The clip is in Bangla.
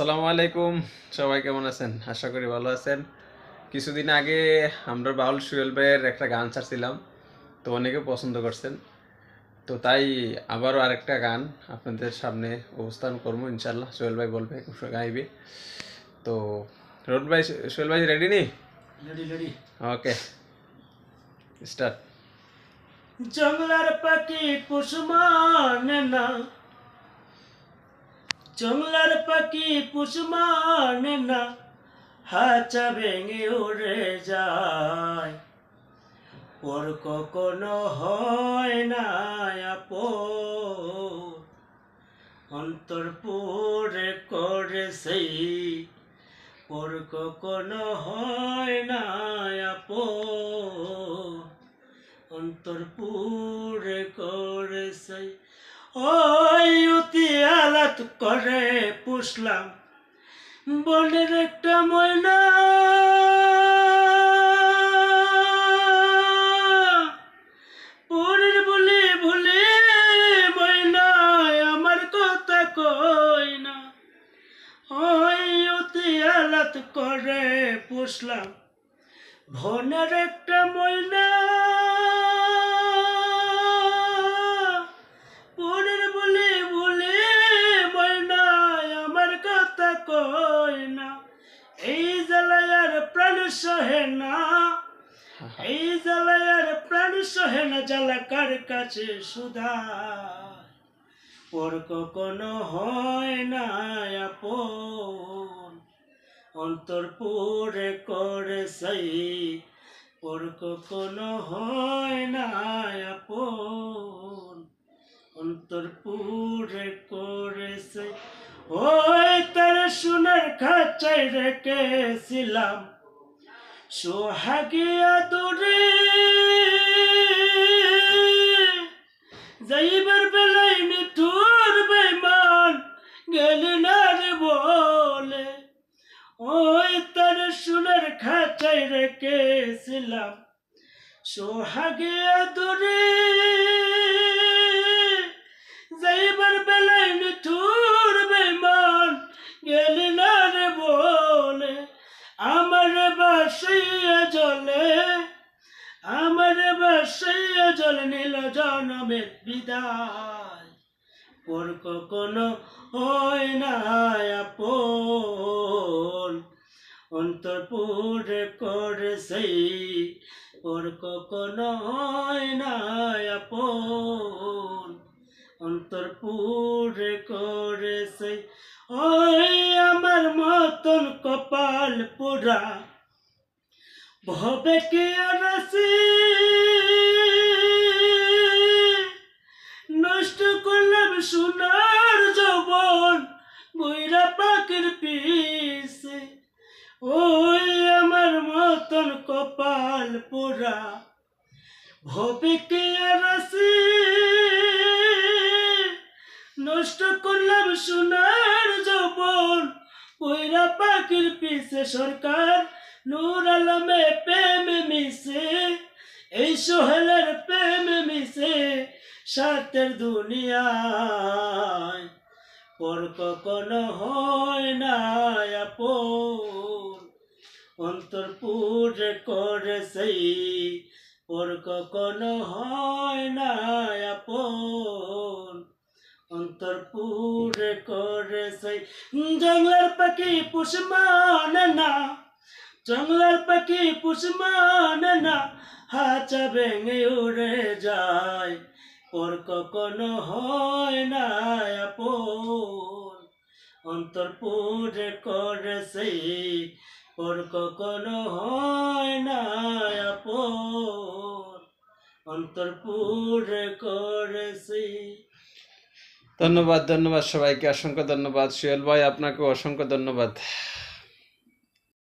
আসসালামু আলাইকুম। সবাই কেমন আছেন? আশা করি ভালো আছেন। কিছুদিন আগে আমরা বাউল সুয়েল ভাইয়ের একটা গান ছাড়ছিলাম তো অনেকে পছন্দ করছেন। তো তাই আবারও আরেকটা গান আপনাদের সামনে অবস্থান করব ইনশাল্লাহ সোহেল ভাই বলবে গাইবে। তো রোড ভাই সোহেল ভাই রেডি নি? লেডি লেডি ওকে স্টার্ট জঙ্গলার পাখি পুষমান না। জঙ্গলার পাখি পুষমান না হাচা ভেঙে উড়ে যায় ওর কখনো হয় না অন্তর পুরে করে সেই ওর কখনো হয় না অন্তর পুরে করে সেই অতি করে পুষলাম। বনের একটা ময়না। পরের বলে ভুলে ময়না, আমার কথা কই না। ওই অতি আলাত করে পুষলাম। ভনের একটা ময়না। সহে না কাছে সুধা। পর কখনো হয় না আপন। অন্তর পুরে করে সেই পর কখনো হয় না আপন। অন্তর পুরে করে সেই। ওই তার সোনার খাঁচাই রেখেছিলাম। সোহাগিয়া দূরে যাইবার বেলায় মিঠুর বেমান গেলি না রে বলে। ওই তার সোনার খাঁচাই রেখেছিলাম। সোহাগে দূরে বাসাইয়া জলে, আমার বাসাইয়া জল নীল জনমের বিদায়। পর কখনো হয় না আপন অন্তর পুরে করে সেই। পর কখনো হয় না আপন অন্তর পুরে ওই আমার মতন কপাল পুরা ভবে কে রাশি নষ্ট করলাম সোনার যৌবন বইরা পাখির পিছে ওই আমার মতন কপাল পোড়া ভবে কে রাশি নষ্ট করলাম সোনার যৌবন বইরা পাখির পিছে সরকার নূর আলমে প্রেম মিশে, এই সোহেলের প্রেম মিশে সাতের দুনিয়ায়। পর কখনো হয় না আপন, অন্তর পুরে করে সেই। পর কখনো হয় না আপন, অন্তর পুরে করে সেই। জঙ্গলের পাখি পুষমান না। জঙ্গলের পাখি পুষমান না হাচা ভেঙে উড়ে যায়। পর কখনো হয় না আপন, অন্তর পুরে করে সেই। পর কখনো হয় না আপন, অন্তর পুরে ধন্যবাদ ধন্যবাদ সবাইকে, অসংখ্য ধন্যবাদ। সুয়েল ভাই আপনাকে অসংখ্য ধন্যবাদ।